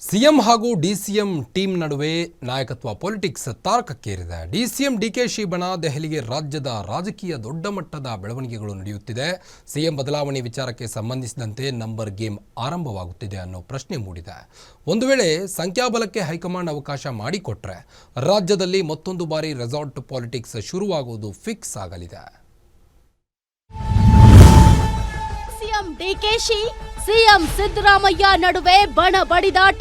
CM ಹಾಗೂ DCM team ನಡುವೆ ನಾಯಕತ್ವ ಪೊಲಿಟಿಕ್ಸ್ ತಾರಕಕ್ಕೇರಿದೆ. ಡಿಸಿಎಂ ಡಿಕೆ ಶಿಬಣ ದೆಹಲಿಗೆ ರಾಜ್ಯದ ರಾಜಕೀಯ ದೊಡ್ಡ ಮಟ್ಟದ ಬೆಳವಣಿಗೆಗಳು ನಡೆಯುತ್ತಿದೆ. ಸಿಎಂ ಬದಲಾವಣೆ ವಿಚಾರಕ್ಕೆ ಸಂಬಂಧಿಸಿದಂತೆ ನಂಬರ್ ಗೇಮ್ ಆರಂಭವಾಗುತ್ತಿದೆ ಅನ್ನೋ ಪ್ರಶ್ನೆ ಮೂಡಿದೆ. ಒಂದು ವೇಳೆ ಸಂಖ್ಯಾಬಲಕ್ಕೆ ಹೈಕಮಾಂಡ್ ಅವಕಾಶ ಮಾಡಿಕೊಟ್ರೆ ರಾಜ್ಯದಲ್ಲಿ ಮತ್ತೊಂದು ಬಾರಿ ರೆಸಾರ್ಟ್ ಪಾಲಿಟಿಕ್ಸ್ ಶುರುವಾಗುವುದು ಫಿಕ್ಸ್ ಆಗಲಿದೆ. ಸಿಎಂ ಸಿಎಂ ಸಿದ್ದರಾಮಯ್ಯ ನಡುವೆ ಬಣ ಬಡಿದಾಟ.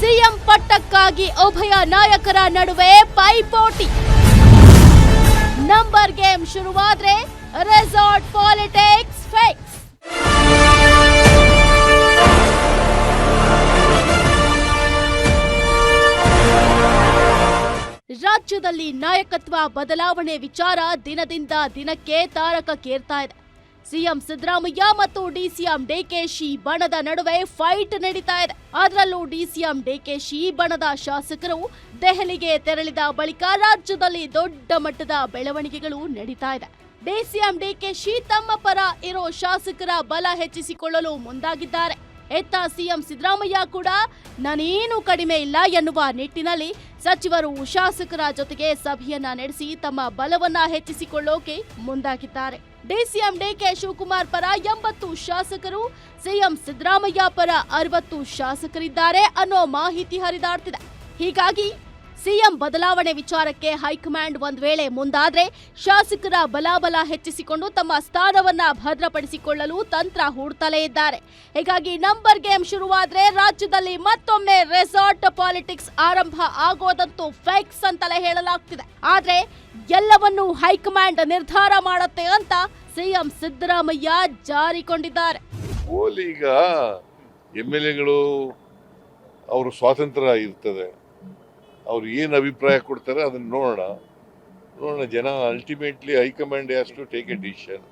ಸಿಎಂ ಪಟ್ಟಕ್ಕಾಗಿ ಉಭಯ ನಾಯಕರ ನಡುವೆ ಪೈಪೋಟಿ. ನಂಬರ್ ಗೇಮ್ ಶುರುವಾದ್ರೆ ರೆಸಾರ್ಟ್ ಪಾಲಿಟಿಕ್ಸ್ ಫಿಕ್ಸ್. ರಾಜ್ಯದಲ್ಲಿ ನಾಯಕತ್ವ ಬದಲಾವಣೆ ವಿಚಾರ ದಿನದಿಂದ ದಿನಕ್ಕೆ ತಾರಕಕ್ಕೇರ್ತಾ ಇದೆ. ಸಿಎಂ ಸಿದ್ದರಾಮಯ್ಯ ಮತ್ತು ಡಿಸಿಎಂ ಡಿಕೆಶಿ ಬಣದ ನಡುವೆ ಫೈಟ್ ನಡೀತಾ ಇದೆ. ಅದರಲ್ಲೂ ಡಿಸಿಎಂ ಡಿಕೆಶಿ ಬಣದ ಶಾಸಕರು ದೆಹಲಿಗೆ ತೆರಳಿದ ಬಳಿಕ ರಾಜ್ಯದಲ್ಲಿ ದೊಡ್ಡ ಮಟ್ಟದ ಬೆಳವಣಿಗೆಗಳು ನಡೀತಾ ಇದೆ. ಡಿಸಿಎಂ ಡಿಕೆಶಿ ತಮ್ಮ ಪರ ಇರೋ ಶಾಸಕರ ಬಲ ಹೆಚ್ಚಿಸಿಕೊಳ್ಳಲು ಮುಂದಾಗಿದ್ದಾರೆ. ಎತ್ತ ಸಿಎಂ ಸಿದ್ದರಾಮಯ್ಯ ಕೂಡ ನಾನೇನು ಕಡಿಮೆ ಇಲ್ಲ ಎನ್ನುವ ನಿಟ್ಟಿನಲ್ಲಿ ಸಚಿವರು ಶಾಸಕರ ಜೊತೆಗೆ ಸಭೆಯನ್ನ ನಡೆಸಿ ತಮ್ಮ ಬಲವನ್ನ ಹೆಚ್ಚಿಸಿಕೊಳ್ಳೋಕೆ ಮುಂದಾಗಿದ್ದಾರೆ. ಡಿಸಿಎಂ ಡಿಕೆ ಶಿವಕುಮಾರ್ ಪರ ಎಂಬತ್ತು ಶಾಸಕರು, ಸಿಎಂ ಸಿದ್ದರಾಮಯ್ಯ ಪರ ಅರವತ್ತು ಶಾಸಕರಿದ್ದಾರೆ ಅನ್ನೋ ಮಾಹಿತಿ ಹರಿದಾಡ್ತಿದೆ. ಹೀಗಾಗಿ ಸಿಎಂ ಬದಲಾವಣೆ ವಿಚಾರಕ್ಕೆ ಹೈಕಮಾಂಡ್ ಒಂದು ವೇಳೆ ಮುಂದಾದ್ರೆ ಶಾಸಕರ ಬಲಾಬಲ ಹೆಚ್ಚಿಸಿಕೊಂಡು ತಮ್ಮ ಸ್ಥಾನವನ್ನ ಭದ್ರಪಡಿಸಿಕೊಳ್ಳಲು ತಂತ್ರ ಹೂಡ್ತಲೇ ಇದ್ದಾರೆ. ಹೀಗಾಗಿ ನಂಬರ್ ಗೇಮ್ ಶುರುವಾದ್ರೆ ರಾಜ್ಯದಲ್ಲಿ ಮತ್ತೊಮ್ಮೆ ರೆಸಾರ್ಟ್ ಪಾಲಿಟಿಕ್ಸ್ ಆರಂಭ ಆಗೋದಂತೂ ಫೈಕ್ಸ್ ಅಂತಲೇ ಹೇಳಲಾಗ್ತಿದೆ. ಆದ್ರೆ ಎಲ್ಲವನ್ನೂ ಹೈಕಮಾಂಡ್ ನಿರ್ಧಾರ ಮಾಡುತ್ತೆ ಅಂತ ಸಿಎಂ ಸಿದ್ದರಾಮಯ್ಯ ಜಾರಿಕೊಂಡಿದ್ದಾರೆ. ಓಲಿ ಈಗ ಎಂ ಎಲ್ ಎಗಳು ಅವರು ಸ್ವಾತಂತ್ರ್ಯ ಇರ್ತದೆ. ಅವ್ರು ಏನು ಅಭಿಪ್ರಾಯ ಕೊಡ್ತಾರೆ ಅದನ್ನ ನೋಡೋಣ. ನೋಡೋಣ ಜನ ultimately high command has to take a decision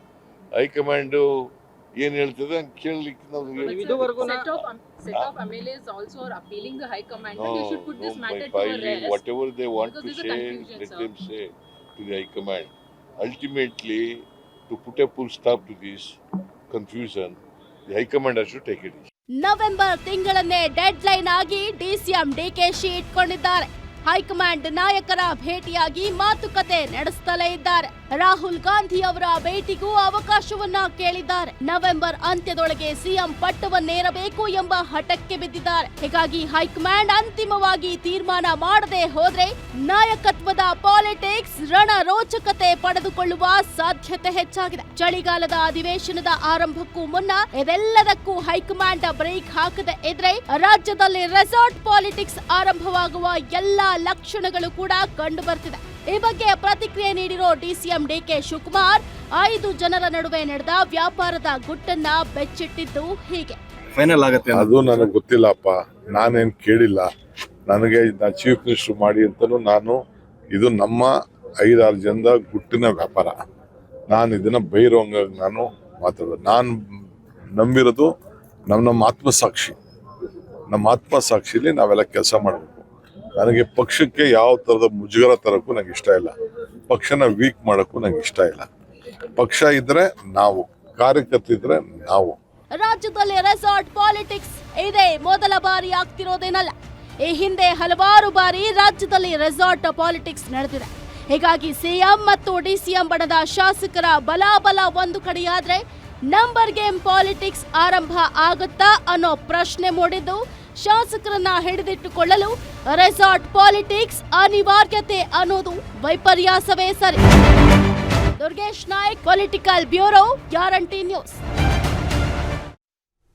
high command ಏನು ಹೇಳ್ತದೆ ಅಂತ ಕೇಳಲಿಕ್ಕೆ ನಾವು whatever they want to say let them MLAs to the High Command. Ultimately, to put a full stop to this confusion, the High Command has to take it. November ತಿಂಗಳನ್ನೇ deadline ಆಗಿ DCM DKShi ಇಟ್ಕೊಂಡಿದ್ದಾರೆ high command ನಾಯಕರ ಭೇಟಿಯಾಗಿ ಮಾತುಕತೆ ನಡೆಸುತ್ತಲೇ ಇದ್ದಾರೆ ರಾಹುಲ್ ಗಾಂಧಿ ಅವರ ಭೇಟಿಗೂ ಅವಕಾಶವನ್ನ ಕೇಳಿದ್ದಾರೆ. November ಅಂತ್ಯದೊಳಗೆ ಸಿಎಂ ಪಟ್ಟವನ್ನೇರಬೇಕು ಎಂಬ ಹಠಕ್ಕೆ ಬಿದ್ದಿದ್ದಾರೆ. ಹೀಗಾಗಿ ಹೈಕಮಾಂಡ್ ಅಂತಿಮವಾಗಿ ತೀರ್ಮಾನ ಮಾಡದೆ ಹೋದ್ರೆ ನಾಯಕತ್ವದ ಪಾಲಿಟಿಕ್ಸ್ ರಣ ರೋಚಕತೆ ಪಡೆದುಕೊಳ್ಳುವ ಸಾಧ್ಯತೆ ಹೆಚ್ಚಾಗಿದೆ. ಚಳಿಗಾಲದ ಅಧಿವೇಶನದ ಆರಂಭಕ್ಕೂ ಮುನ್ನ ಇದೆಲ್ಲದಕ್ಕೂ ಹೈಕಮಾಂಡ್ ಬ್ರೇಕ್ ಹಾಕದೆ ಇದ್ರೆ ರಾಜ್ಯದಲ್ಲಿ ರೆಸಾರ್ಟ್ ಪಾಲಿಟಿಕ್ಸ್ ಆರಂಭವಾಗುವ ಎಲ್ಲಾ ಲಕ್ಷಣಗಳು ಕೂಡ ಕಂಡು ಬರ್ತಿದೆ ಈ ಬಗ್ಗೆ ಪ್ರತಿಕ್ರಿಯೆ ನೀಡಿರೋ ಡಿಸಿಎಂ ಡಿಕೆ ಶಿವಕುಮಾರ್ ಐದು ಜನರ ನಡುವೆ ನಡೆದ ವ್ಯಾಪಾರದ ಗುಟ್ಟನ್ನ ಬೆಚ್ಚಿಟ್ಟಿದ್ದು ಹೀಗೆ. ಫೈನಲ್ ಆಗುತ್ತೆ ಅಂತ. ಅದು ನನಗೆ ಗೊತ್ತಿಲ್ಲಪ್ಪ. ನಾನೇನು ಕೇಳಿಲ್ಲ. ನನಗೆ ಚೀಫ್ ಮಿನಿಸ್ಟರ್ ಮಾಡಿ ಅಂತಲೂ ನಾನು ಇದು ನಮ್ಮ ಐದಾರು ಜನದ ಗುಟ್ಟಿನ ವ್ಯಾಪಾರ. ನಾನು ಇದನ್ನ ಬೈರೋಂಗ ನಾನು ಮಾತಾಡೋದು. ನಾನು ನಂಬಿರೋದು ನಮ್ಮ ನಮ್ಮ ಆತ್ಮಸಾಕ್ಷಿ. ನಮ್ಮ ಆತ್ಮಸಾಕ್ಷಿಲಿ ನಾವೆಲ್ಲ ಕೆಲಸ ಮಾಡಬೇಕು. ನನಗೆ ಪಕ್ಷಕ್ಕೆ ಯಾವ ಥರದ ಮುಜುಗರ ತರಕ್ಕೂ ನಂಗೆ ಇಷ್ಟ ಇಲ್ಲ. ಪಕ್ಷನ ವೀಕ್ ಮಾಡೋಕ್ಕೂ ನಂಗೆ ಇಷ್ಟ ಇಲ್ಲ. ಪಕ್ಷ ಇದ್ರೆ ನಾವು ಕಾರ್ಯಕರ್ತಿದ್ರೆ ನಾವು. ರಾಜ್ಯದಲ್ಲಿ ರೆಸಾರ್ಟ್ ಪಾಲಿಟಿಕ್ಸ್ ಇದೇ. ಮೊದಲ ಬಾರಿ ಆಗ್ತಿರೋದೇನಲ್ಲ ಈ ಹಿಂದೆ ಹಲವಾರು ಬಾರಿ ರಾಜ್ಯದಲ್ಲಿ ರೆಸಾರ್ಟ್ ಪಾಲಿಟಿಕ್ಸ್ ನಡೆದಿದೆ. ಹೀಗಾಗಿ ಸಿಎಂ ಮತ್ತು ಡಿಸಿಎಂ ಬಣದ ಶಾಸಕರ ಬಲಾಬಲ ಒಂದು ಕಡೆಯಾದ್ರೆ ನಂಬರ್ ಗೇಮ್ ಪಾಲಿಟಿಕ್ಸ್ ಆರಂಭ ಆಗುತ್ತಾ ಅನ್ನೋ ಪ್ರಶ್ನೆ ಮೂಡಿದ್ದು ಶಾಸಕರನ್ನ ಹಿಡಿದಿಟ್ಟುಕೊಳ್ಳಲು ರೆಸಾರ್ಟ್ ಪಾಲಿಟಿಕ್ಸ್ ಅನಿವಾರ್ಯತೆ ಅನ್ನೋದು ವೈಪರ್ಯಾಸವೇ ಸರಿ. Durgesh Nayak political bureau guarantee news.